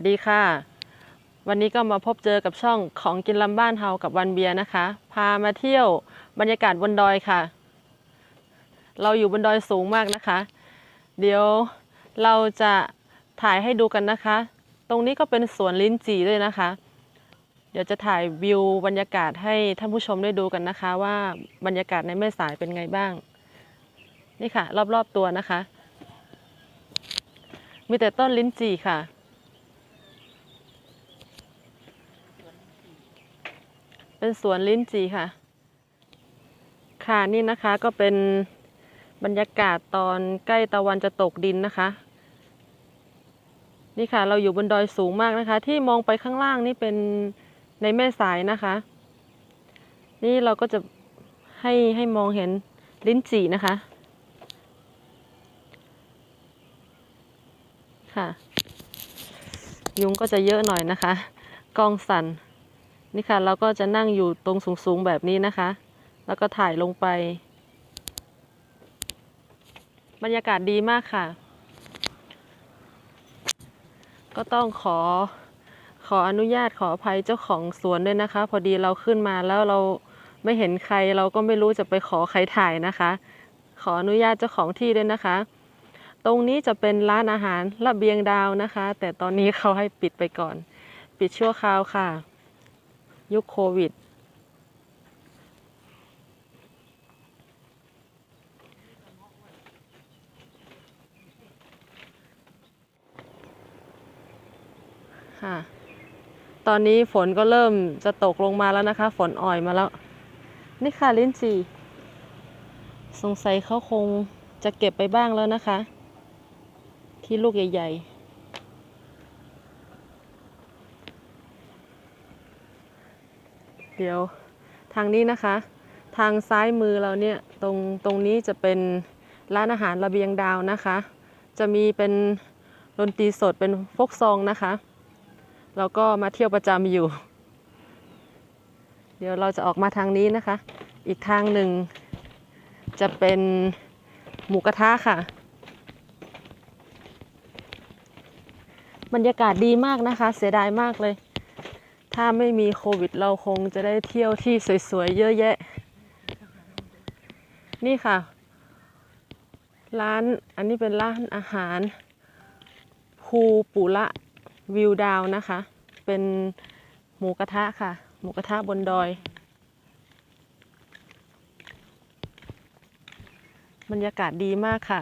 วัสดีค่ะ วันนี้ก็มาพบเจอกับช่องของกินลำบ้านเฮากับวันเบียร์นะคะ พามาเที่ยวบรรยากาศบนดอยค่ะ เราอยู่บนดอยสูงมากนะคะ เดี๋ยวเราจะถ่ายให้ดูกันนะคะ ตรงนี้ก็เป็นสวนลิ้นจี่ด้วยนะคะ เดี๋ยวจะถ่ายวิวบรรยากาศให้ท่านผู้ชมได้ดูกันนะคะ ว่าบรรยากาศในแม่สายเป็นไงบ้าง นี่ค่ะ รอบๆตัวนะคะ มีแต่ต้นลิ้นจี่ค่ะ เป็นสวนลิ้นจี่ค่ะ ค่ะนี่นะคะก็เป็นบรรยากาศตอนใกล้ตะวันจะตกดินนะคะ นี่ค่ะ เราอยู่บนดอยสูงมากนะคะ ที่มองไปข้างล่างนี่เป็นในแม่สายนะคะ นี่เราก็จะให้ให้มองเห็นลิ้นจี่นะคะ ค่ะ ยุงก็จะเยอะหน่อยนะคะ กองสั่น นี่ค่ะ เราก็จะนั่งอยู่ตรงสูงๆแบบนี้นะคะ แล้วก็ถ่ายลงไป บรรยากาศดีมากค่ะ ก็ต้องขอขออนุญาตขออภัยเจ้าของสวนด้วยนะคะ พอดีเราขึ้นมาแล้วเราไม่เห็นใครเราก็ไม่รู้จะไปขอใครถ่ายนะคะ ขออนุญาตเจ้าของที่ด้วยนะคะ ตรงนี้จะเป็นร้านอาหารระเบียงดาวนะคะ แต่ตอนนี้เขาให้ปิดไปก่อน ปิดชั่วคราวค่ะ ยุคโควิด ค่ะ ตอนนี้ฝนก็เริ่มจะตกลงมาแล้วนะคะ ฝนอ่อยมาแล้ว นี่ค่ะลิ้นจี่สงสัยเขาคงจะเก็บไปบ้างแล้วนะคะ ที่ลูกใหญ่ ๆ เดี๋ยวทางนี้นะคะ ทางซ้ายมือเราเนี่ยตรงตรงนี้จะเป็นร้านอาหารระเบียงดาวนะคะ จะมีเป็นดนตรีสดเป็นฟกซองนะคะเราก็มาเที่ยวประจำอยู่ เดี๋ยวเราจะออกมาทางนี้นะคะ อีกทางหนึ่งจะเป็นหมูกระทะค่ะ บรรยากาศดีมากนะคะ เสียดายมากเลย ถ้าไม่มีโควิดเราคงจะได้เที่ยวที่สวยๆเยอะแยะ นี่ค่ะ ร้านอันนี้เป็นร้านอาหารภูปุระวิวดาวนะคะ เป็นหมูกระทะค่ะ หมูกระทะบนดอย บรรยากาศดีมากค่ะ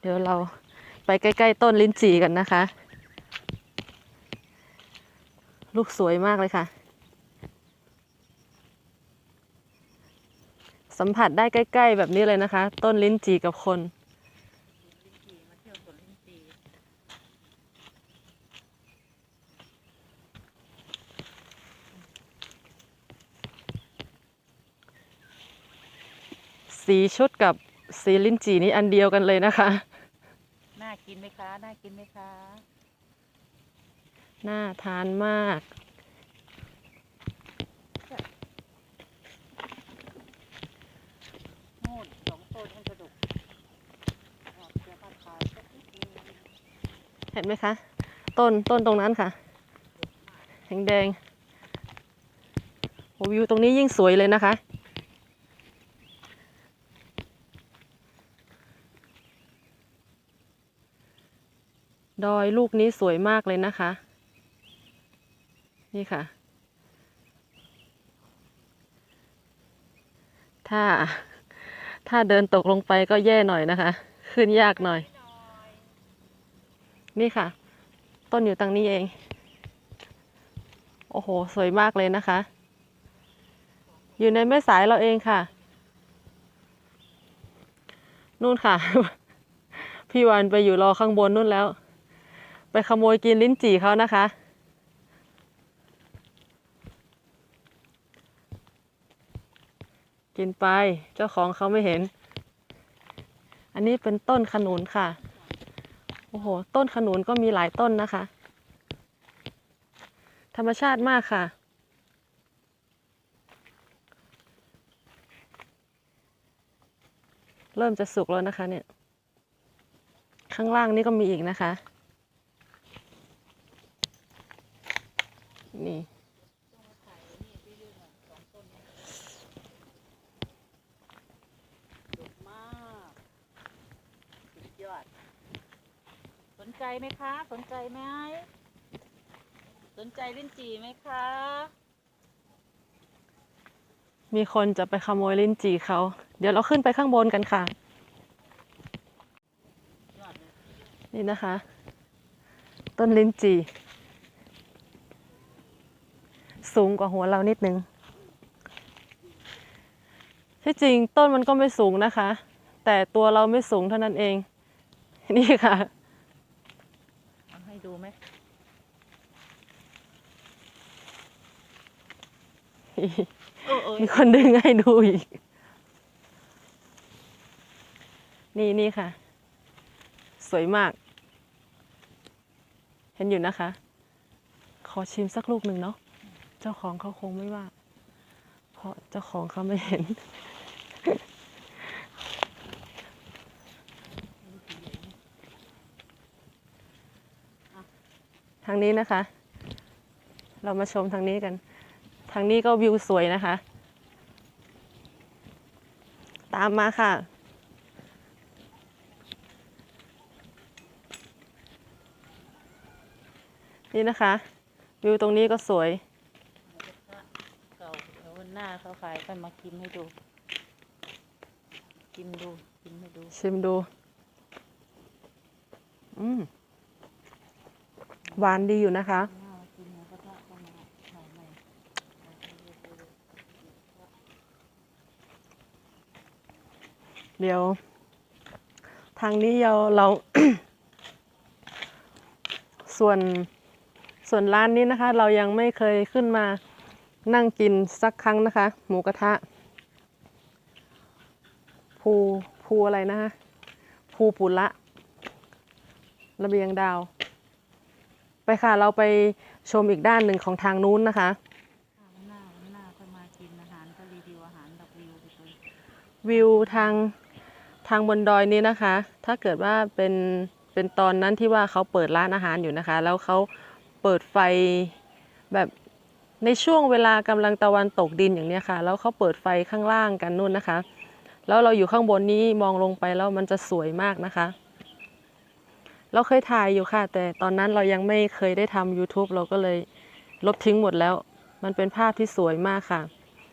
เดี๋ยวเรา ไปใกล้ ๆ ต้นลิ้นจี่กันนะคะ ลูกสวยมากเลยค่ะ สัมผัสได้ใกล้ ๆ แบบนี้เลยนะคะ ต้นลิ้นจี่กับคนสีชุดกับสีลิ้นจี่นี่อันเดียวกันเลยนะคะ กินไหมคะ น่ากินไหมคะ น่าทานมากโน่นสองต้นมันกระดกออกเดี๋ยวมาขายสักนิดนึงเห็นไหมคะ ต้นต้นตรงนั้นค่ะแดงแดงๆโอ้วิวตรงนี้ยิ่งสวยเลยนะคะ ดอยลูกนี้สวยมากเลยนะคะ นี่ค่ะ ถ้า ถ้าเดินตกลงไปก็แย่หน่อยนะคะ ขึ้นยากหน่อย นี่ค่ะ ต้นอยู่ตรงนี้เอง โอ้โห สวยมากเลยนะคะ อยู่ในแม่สายเราเองค่ะ นู่นค่ะพี่วันไปอยู่รอข้างบนนู่นแล้ว ไปขโมยกินลิ้นจี่เขานะคะ กินไปเจ้าของเขาไม่เห็น อันนี้เป็นต้นขนุนค่ะ โอ้โห ต้นขนุนก็มีหลายต้นนะคะ ธรรมชาติมากค่ะ เริ่มจะสุกแล้วนะคะเนี่ย ข้างล่างนี่ก็มีอีกนะคะ นี่ดกมากสุดยอด สนใจไหมคะ สนใจไหม สนใจลิ้นจี่ไหมคะ มีคนจะไปขโมยลิ้นจี่เขา เดี๋ยวเราขึ้นไปข้างบนกันค่ะยอดเลยนี่นะคะ ต้นลิ้นจี่ สูงกว่าหัวเรานิดนึงที่จริงต้นมันก็ไม่สูงนะคะ แต่ตัวเราไม่สูงเท่านั้นเอง นี่ค่ะเอาให้ดูไหมเออเออมีคนดึงให้ดูอีก นี่นี่ค่ะ สวยมาก เห็นอยู่นะคะ ขอชิมสักลูกหนึ่งเนาะเจ้าของเขาคงไม่ว่า เพราะเจ้าของเขาไม่เห็น ทางนี้นะคะ เรามาชมทางนี้กัน ทางนี้ก็วิวสวยนะคะ ตามมาค่ะนี่นะคะ วิวตรงนี้ก็สวย เก่าเดี๋ยววัน หน้าเขาขายค่อยมากินให้ดู กินดูกินให้ดู ชิมดู อืมหวานดีอยู่นะคะเข้ามาใหม่ใหม่เดี๋ยว ทางนี้เราเรา ส่วนส่วนร้านนี้นะคะ เรายังไม่เคยขึ้นมา นั่งกินสักครั้งนะคะ หมูกระทะ ภูภูอะไรนะคะภูปุระระเบียงดาว ไปค่ะเราไปชมอีกด้านหนึ่งของทางนู้นนะคะวันหน้าวันหน้าค่อยมากินอาหารก็รีวิวอาหารแบบวิวไปเลยวิวทางทางบนดอยนี้นะคะ ถ้าเกิดว่าเป็นเป็นตอนนั้นที่ว่าเขาเปิดร้านอาหารอยู่นะคะ แล้วเขาเปิดไฟแบบ ในช่วงเวลากำลังตะวันตกดินอย่างเนี้ยค่ะ แล้วเขาเปิดไฟข้างล่างกันนู่นนะคะ แล้วเราอยู่ข้างบนนี้มองลงไปแล้วมันจะสวยมากนะคะ เราเคยถ่ายอยู่ค่ะ แต่ตอนนั้นเรายังไม่เคยได้ทำ YouTube เราก็เลยลบทิ้งหมดแล้ว มันเป็นภาพที่สวยมากค่ะ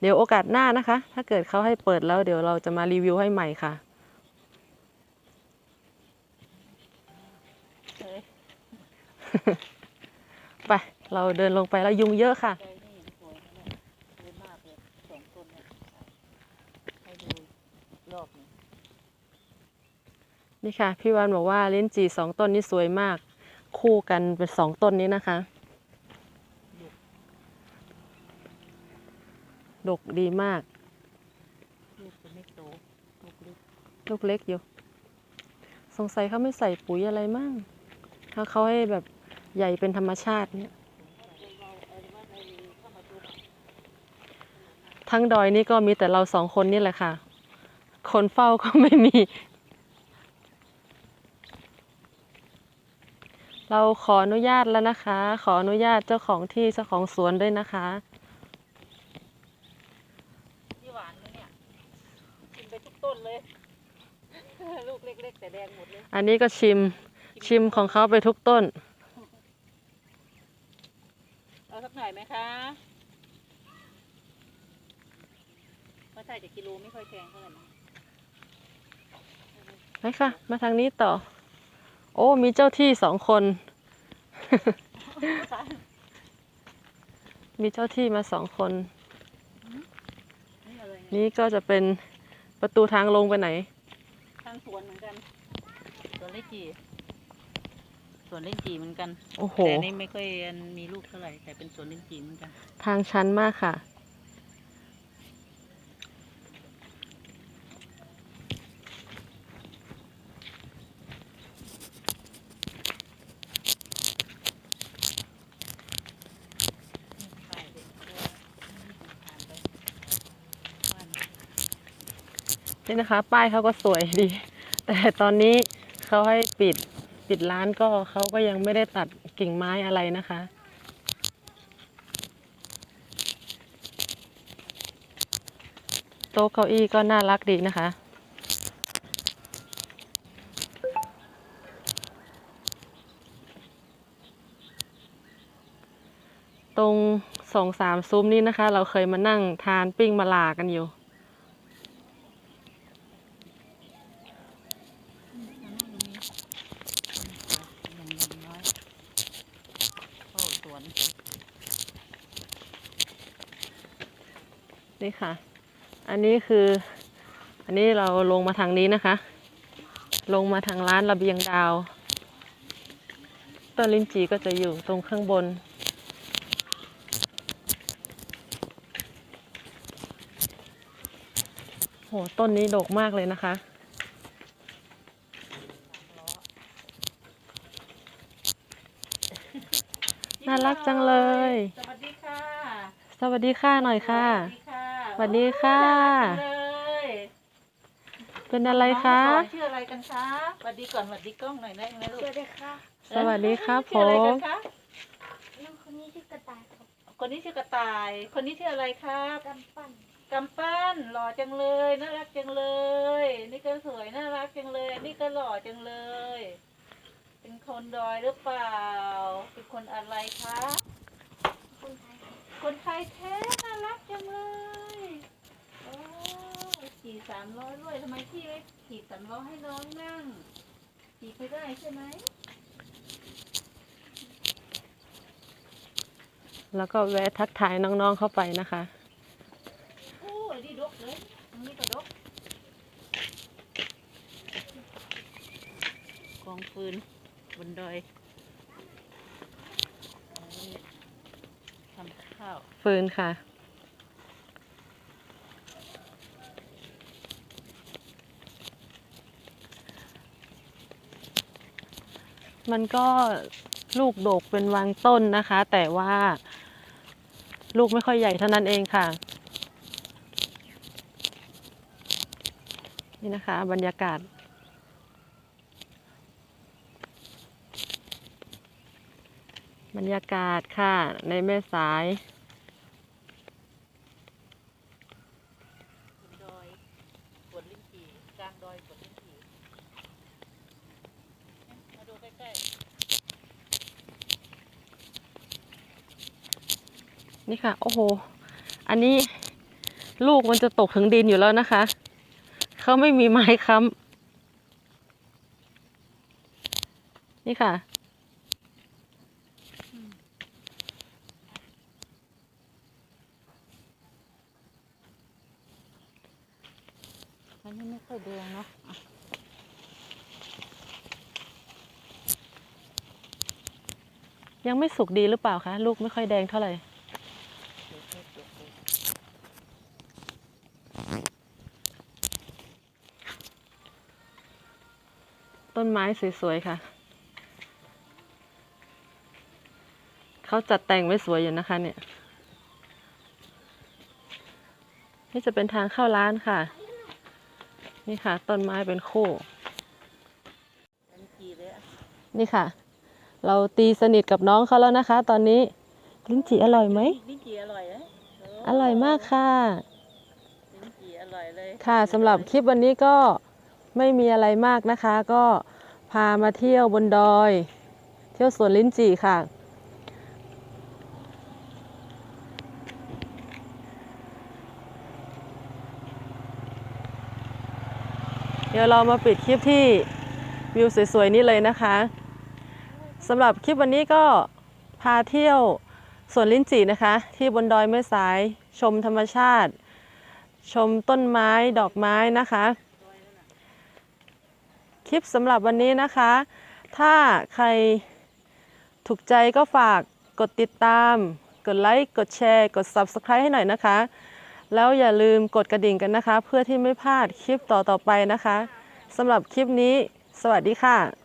เดี๋ยวโอกาสหน้านะคะ ถ้าเกิดเขาให้เปิดแล้วเดี๋ยวเราจะมารีวิวให้ใหม่ค่ะเฮ้ยไป เราเดินลงไปแล้วยุงเยอะค่ะ นี่ค่ะ พี่วันบอกว่าลิ้นจี่สองต้นนี้สวยมาก คู่กันเป็นสองต้นนี้นะคะ ดกดีมากลูกไม่โตลูกเล็กลูกเล็กอยู่ สงสัยเขาไม่ใส่ปุ๋ยอะไรมั่งถ้าเขาให้แบบใหญ่เป็นธรรมชาติเนี่ย ทั้งดอยนี่ก็มีแต่เราสองคนนี่แหละค่ะ คนเฝ้าก็ไม่มี เราขออนุญาตแล้วนะคะ ขออนุญาตเจ้าของที่เจ้าของสวนด้วยนะคะที่หวานเลยเนี่ยกินไปทุกต้นเลย ลูกเล็กๆแต่แดงหมดเลย อันนี้ก็ชิมชิมของเขาไปทุกต้น เอาสักหน่อยไหมคะ ว่าใส่จะกิโลไม่ค่อยแพงเท่าไหร่นะไปค่ะ มาทางนี้ต่อ โอ้ มีเจ้าที่สองคน มีเจ้าที่มาสองคน นี่อะไรเนี่ยนี่ก็จะเป็นประตูทางลงไปไหน ทางสวนเหมือนกันสวนเล่จีสวนเล่จีเหมือนกัน โอ้โห แต่นี่ไม่ค่อยมีลูกเท่าไหร่แต่เป็นสวนเล่จีเหมือนกัน ทางชันมากค่ะ ป้ายเด็กตัวผ่านไปบ้าน นี่นะคะ ป้ายเขาก็สวยดี แต่ตอนนี้เขาให้ปิดปิดร้านก็เขาก็ยังไม่ได้ตัดกิ่งไม้อะไรนะคะ โต๊ะเก้าอี้ก็น่ารักดีนะคะตรงสองสามซุ้มนี้นะคะ เราเคยมานั่งทานปิ้งมะลากันอยู่ อย่างน้อยเข้าสวน นี่ค่ะ อันนี้คือ อันนี้เราลงมาทางนี้นะคะ ลงมาทางร้านระเบียงดาว ต้นลิ้นจีก็จะอยู่ตรงข้างบน โห ต้นนี้ดกมากเลยนะคะน่ารักจังเลย สวัสดีค่ะ สวัสดีค่ะหน่อยค่ะ สวัสดีค่ะสวัสดีค่ะโอ้น่ารักจังเลยเป็นอะไรคะ น้องชื่ออะไรกันคะสวัสดีก่อนสวัสดีกล้องหน่อยได้ไหมลูกสวัสดีค่ะสวัสดีครับผชื่ออะไรกัมนคะน้องคนนี้ชื่อกระต่ายครับคนนี้ชื่อกระต่าย คนนี้ชื่ออะไรครับกำปั้นกำปั้นหล่อจังเลยน่ารักจังเลย นี่ก็สวยน่ารักจังเลย นี่ก็หล่อจังเลย เป็นคนดอยหรือเปล่า เป็นคนอะไรคะ คนไทยครับคนไทยแท้น่ารักจังเลยโอ้ ขี่สามล้อด้วยทำไมพี่ไม่ขี่สามล้อให้น้องนั่งขี่ไปได้ใช่ไหมแล้วก็แวะทักทายน้องๆเข้าไปนะคะโอ้ยนี่ดกเลยตรงนี้ก็ดกกองฟืนบนดอยเอาไว้ทำข้าวฟืนค่ะ มันก็ลูกโดกเป็นวางต้นนะคะ แต่ว่าลูกไม่ค่อยใหญ่เท่านั้นเองค่ะ นี่นะคะ บรรยากาศ บรรยากาศค่ะในแม่สาย บนดอยสวนลิ้นจี่กลางดอยสวนลิ้นจี่มาดูใกล้ นี่ค่ะ โอ้โห อันนี้ลูกมันจะตกถึงดินอยู่แล้วนะคะ เขาไม่มีไม้ค้ำนี่ค่ะๆมันไม่ค่อยแดงเนาะอะยังไม่สุกดีหรือเปล่าคะ ลูกไม่ค่อยแดงเท่าไหร่ นไม้สวยๆค่ะ เขาจัดแต่งไว้สวยอยู่นะคะ เนี่ย นี่จะเป็นทางเข้าร้านค่ะ นี่ค่ะ ต้นไม้เป็นคู่ลิ้นจี่เลยอะนี่ค่ะ เราตีสนิทกับน้องเขาแล้วนะคะ ตอนนี้ลิ้นจี่อร่อยไหมลิ้นจี่อร่อยไหมโอร่อยมากค่ะลิ้นจี่อร่อยเลย ค่ะสำหรับคลิปวันนี้ก็ไม่มีอะไรมากนะคะก็ พามาเที่ยวบนดอย เที่ยวสวนลิ้นจี่ค่ะ เดี๋ยวเรามาปิดคลิปที่วิวสวยๆนี้เลยนะคะสำหรับคลิปวันนี้ก็พาเที่ยวสวนลิ้นจี่นะคะ ที่บนดอยแม่สายชมธรรมชาติ ชมต้นไม้ดอกไม้นะคะ คลิปสำหรับวันนี้นะคะ ถ้าใครถูกใจก็ฝากกดติดตาม กดไลค์ กดแชร์ กด Subscribe ให้หน่อยนะคะ แล้วอย่าลืมกดกระดิ่งกันนะคะ เพื่อที่ไม่พลาดคลิปต่อๆไปนะคะสำหรับคลิปนี้ สวัสดีค่ะ